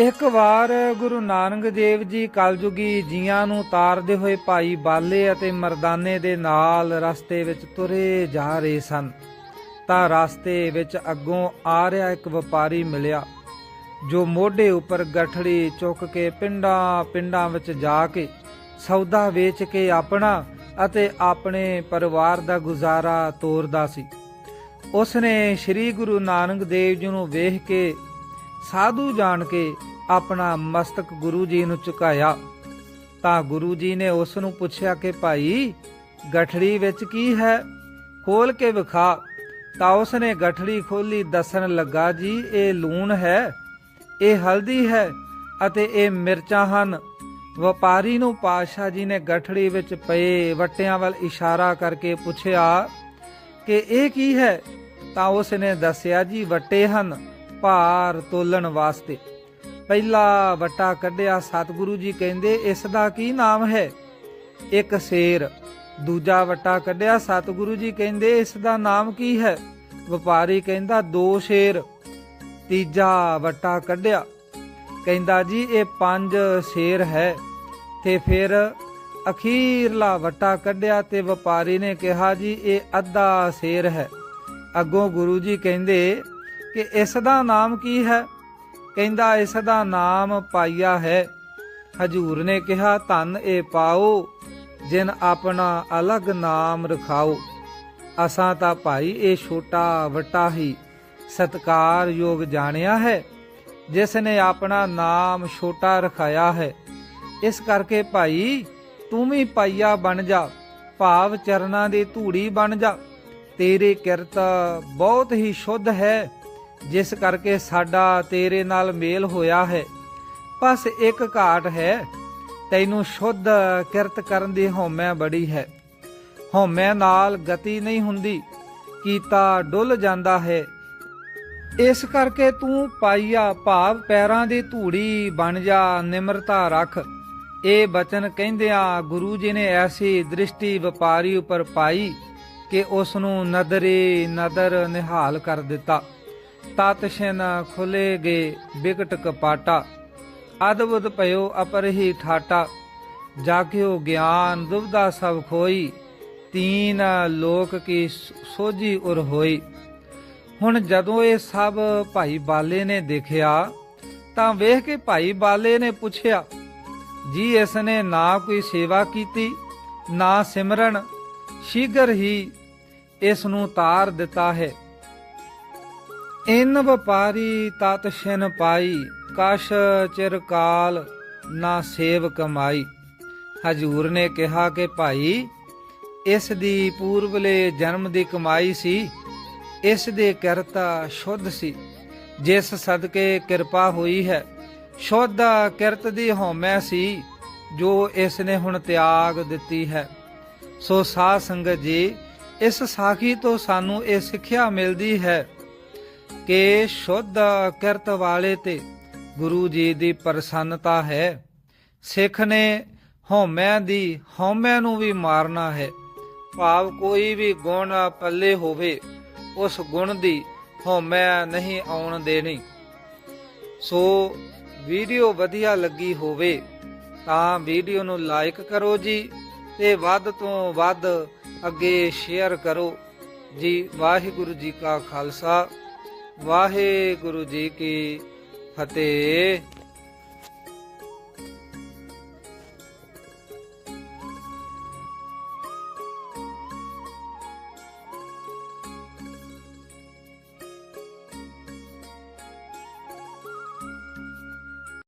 ਇੱਕ ਵਾਰ ਗੁਰੂ ਨਾਨਕ ਦੇਵ ਜੀ ਕਲਯੁਗੀ ਜੀਆਂ ਨੂੰ ਤਾਰਦੇ ਹੋਏ ਭਾਈ ਬਾਲੇ ਅਤੇ ਮਰਦਾਨੇ ਦੇ ਨਾਲ ਰਸਤੇ ਵਿੱਚ ਤੁਰੇ ਜਾ ਰਹੇ ਸਨ। ਤਾਂ ਰਸਤੇ ਵਿੱਚ ਅੱਗੋਂ ਆ ਰਿਹਾ ਇੱਕ ਵਪਾਰੀ ਮਿਲਿਆ, ਜੋ ਮੋਢੇ ਉੱਪਰ ਗਠੜੀ ਚੁੱਕ ਕੇ ਪਿੰਡਾਂ ਪਿੰਡਾਂ ਵਿੱਚ ਜਾ ਕੇ ਸੌਦਾ ਵੇਚ ਕੇ ਆਪਣਾ ਅਤੇ ਆਪਣੇ ਪਰਿਵਾਰ ਦਾ ਗੁਜ਼ਾਰਾ ਤੋਰਦਾ ਸੀ। ਉਸਨੇ ਸ੍ਰੀ ਗੁਰੂ ਨਾਨਕ ਦੇਵ ਜੀ ਨੂੰ ਵੇਖ ਕੇ ਸਾਧੂ ਜਾਣ ਕੇ ਆਪਣਾ ਮਸਤਕ ਗੁਰੂ ਜੀ ਨੂੰ ਝੁਕਾਇਆ। ਤਾਂ ਗੁਰੂ ਜੀ ਨੇ ਉਸ ਨੂੰ ਪੁੱਛਿਆ ਕਿ ਭਾਈ, ਗਠੜੀ ਵਿੱਚ ਕੀ ਹੈ? ਖੋਲ ਕੇ ਵਿਖਾ। ਤਾਂ ਉਸਨੇ ਗਠੜੀ ਖੋਲੀ, ਦੱਸਣ ਲੱਗਾ, ਜੀ, ਇਹ ਲੂਣ ਹੈ, ਇਹ ਹਲਦੀ ਹੈ ਅਤੇ ਇਹ ਮਿਰਚਾਂ ਹਨ। ਵਪਾਰੀ ਨੂੰ ਪਾਤਸ਼ਾਹ ਜੀ ਨੇ ਗਠੜੀ ਵਿੱਚ ਪਏ ਵਟਿਆਂ ਵੱਲ ਇਸ਼ਾਰਾ ਕਰਕੇ ਪੁੱਛਿਆ ਕਿ ਇਹ ਕੀ ਹੈ? ਤਾਂ ਉਸ ਨੇ ਦੱਸਿਆ, ਜੀ, ਵਟੇ ਹਨ, ਭਾਰ ਤੋਲਣ ਵਾਸਤੇ। ਪਹਿਲਾ ਵਟਾ ਕੱਢਿਆ ਸਤਿਗੁਰੂ ਜੀ ਕਹਿੰਦੇ, ਇਸ ਦਾ ਕੀ ਨਾਮ ਹੈ? ਇੱਕ ਸ਼ੇਰ। ਦੂਜਾ ਵਟਾ ਕੱਢਿਆ ਸਤਿਗੁਰੂ ਜੀ ਕਹਿੰਦੇ, ਇਸ ਦਾ ਨਾਮ ਕੀ ਹੈ? ਵਪਾਰੀ ਕਹਿੰਦਾ, ਦੋ ਸ਼ੇਰ। ਤੀਜਾ ਵਟਾ ਕੱਢਿਆ। ਕਹਿੰਦਾ ਜੀ, ਇਹ ਪੰਜ ਸ਼ੇਰ ਹੈ। ਤੇ ਫਿਰ ਅਖੀਰਲਾ ਵਟਾ ਕੱਢਿਆ ਤੇ ਵਪਾਰੀ ਨੇ ਕਿਹਾ ਜੀ, ਇਹ ਅੱਧਾ ਸ਼ੇਰ ਹੈ। ਅੱਗੋਂ ਗੁਰੂ ਜੀ ਕਹਿੰਦੇ ਕਿ ਇਸ ਦਾ ਨਾਮ ਕੀ ਹੈ? ਕਹਿੰਦਾ ਇਸ ਦਾ ਨਾਮ ਪਾਈਆ ਹੈ। ਹਜੂਰ ਨੇ ਕਿਹਾ, ਧਨ ਇਹ ਪਾਓ, ਜਿਨ ਆਪਣਾ ਅਲੱਗ ਨਾਮ ਰਖਾਓ। ਅਸਾਂ ਤਾਂ ਭਾਈ ਇਹ ਛੋਟਾ ਵਟਾ ਹੀ ਸਤਕਾਰਯੋਗ ਜਾਣਿਆ ਹੈ, ਜਿਸ ਨੇ ਆਪਣਾ ਨਾਮ ਛੋਟਾ ਰਖਾਇਆ ਹੈ। ਇਸ ਕਰਕੇ ਭਾਈ, ਤੂੰ ਵੀ ਪਾਈਆ ਬਣ ਜਾ, ਭਾਵ ਚਰਨਾਂ ਦੀ ਧੂੜੀ ਬਣ ਜਾ। ਤੇਰੀ ਕਿਰਤ ਬਹੁਤ ਹੀ ਸ਼ੁੱਧ ਹੈ। ਜਿਸ ਕਰਕੇ ਸਾਡਾ ਤੇਰੇ ਨਾਲ ਮੇਲ ਹੋਇਆ ਹੈ। ਬਸ ਇੱਕ ਘਾਟ ਹੈ, ਤੈਨੂੰ ਸ਼ੁੱਧ ਕਿਰਤ ਕਰਨ ਦੀ ਹਉਮੈ ਬੜੀ ਹੈ। ਹਉਮੈ ਨਾਲ ਗਤੀ ਨਹੀਂ ਹੁੰਦੀ, ਕੀਤਾ ਡੁੱਲ ਜਾਂਦਾ ਹੈ। ਇਸ ਕਰਕੇ ਤੂੰ ਪਾਈਆ ਭਾਵ ਪੈਰਾਂ ਦੀ ਧੂੜੀ ਬਣ ਜਾ, ਨਿਮਰਤਾ ਰੱਖ। ਇਹ ਬਚਨ ਕਹਿੰਦਿਆਂ ਗੁਰੂ ਜੀ ਨੇ ਐਸੀ ਦ੍ਰਿਸ਼ਟੀ ਵਪਾਰੀ ਉੱਪਰ ਪਾਈ ਕਿ ਉਸ ਨੂੰ ਨਦਰੇ ਨਦਰ ਨਿਹਾਲ ਕਰ ਦਿੱਤਾ। ਤਤਸ਼ਨ ਖੁਲੇ ਗਏ ਬਿਕਟ ਕਪਾਟਾ। ਅਦਭੁਤ ਭਇਓ ਅਪਰਹੀ ਠਾਟਾ। ਜਾਗਿਓ ਗਿਆਨ ਦੁਬਦਾ ਸਭ ਖੋਈ। ਤੀਨ ਲੋਕ ਕੀ ਸੋਝੀ ਉਰ ਹੋਈ। ਹੁਣ ਜਦੋਂ ਇਹ ਸਭ ਭਾਈ ਬਾਲੇ ਨੇ ਦੇਖਿਆ, ਤਾਂ ਵੇਖ ਕੇ ਭਾਈ ਬਾਲੇ ਨੇ ਪੁੱਛਿਆ, ਜੀ, ਇਸ ਨੇ ਨਾ ਕੋਈ ਸੇਵਾ ਕੀਤੀ, ਨਾ ਸਿਮਰਨ, ਸ਼ੀਘਰ ਹੀ ਇਸ ਨੂੰ ਤਾਰ ਦਿੱਤਾ ਹੈ। ਇਨ ਵਪਾਰੀ ਤਤ ਛਿਨ ਪਾਈ ਕਸ਼ ਚਿਰ ਕਾਲ ਨਾ ਸੇਵ ਕਮਾਈ। ਹਜੂਰ ਨੇ ਕਿਹਾ ਕਿ ਭਾਈ, ਇਸ ਦੀ ਪੂਰਵਲੇ ਜਨਮ ਦੀ ਕਮਾਈ ਸੀ, ਇਸ ਦੇ ਕਰਤਾ ਸ਼ੁੱਧ ਸੀ। ਜਿਸ ਸਦਕੇ ਕਿਰਪਾ ਹੋਈ ਹੈ, ਸ਼ੁੱਧ ਕਿਰਤ ਦੀ ਹਉਮੈ ਸੀ, ਜੋ ਇਸ ਨੇ ਹੁਣ ਤਿਆਗ ਦਿੱਤੀ ਹੈ। ਸੋ ਸਾਧ ਸੰਗਤ ਜੀ, ਇਸ ਸਾਖੀ ਤੋਂ ਸਾਨੂੰ ਇਹ ਸਿੱਖਿਆ ਮਿਲਦੀ ਹੈ। ਕਿ ਸ਼ੁੱਧ ਕਿਰਤ ਵਾਲੇ ਤੇ ਗੁਰੂ ਜੀ ਦੀ ਪ੍ਰਸੰਨਤਾ ਹੈ। ਸਿੱਖ ਨੇ ਹਉਮੈ ਦੀ ਹਉਮੈ ਨੂੰ ਵੀ ਮਾਰਨਾ ਹੈ। ਭਾਵ ਕੋਈ ਵੀ ਗੁਣ ਪੱਲੇ ਹੋਵੇ, ਉਸ ਗੁਣ ਦੀ ਹਉਮੈ ਨਹੀਂ ਆਉਣ ਦੇਣੀ। ਸੋ ਵੀਡੀਓ ਵਧੀਆ ਲੱਗੀ ਹੋਵੇ, ਤਾਂ ਵੀਡੀਓ ਨੂੰ ਲਾਈਕ ਕਰੋ ਜੀ ਤੇ ਵੱਧ ਤੋਂ ਵੱਧ ਅੱਗੇ ਸ਼ੇਅਰ ਕਰੋ। ਜੀ, ਵਾਹਿਗੁਰੂ ਜੀ ਕਾ ਖਾਲਸਾ। ਵਾਹਿਗੁਰੂ ਜੀ ਕੀ ਫਤਿਹ।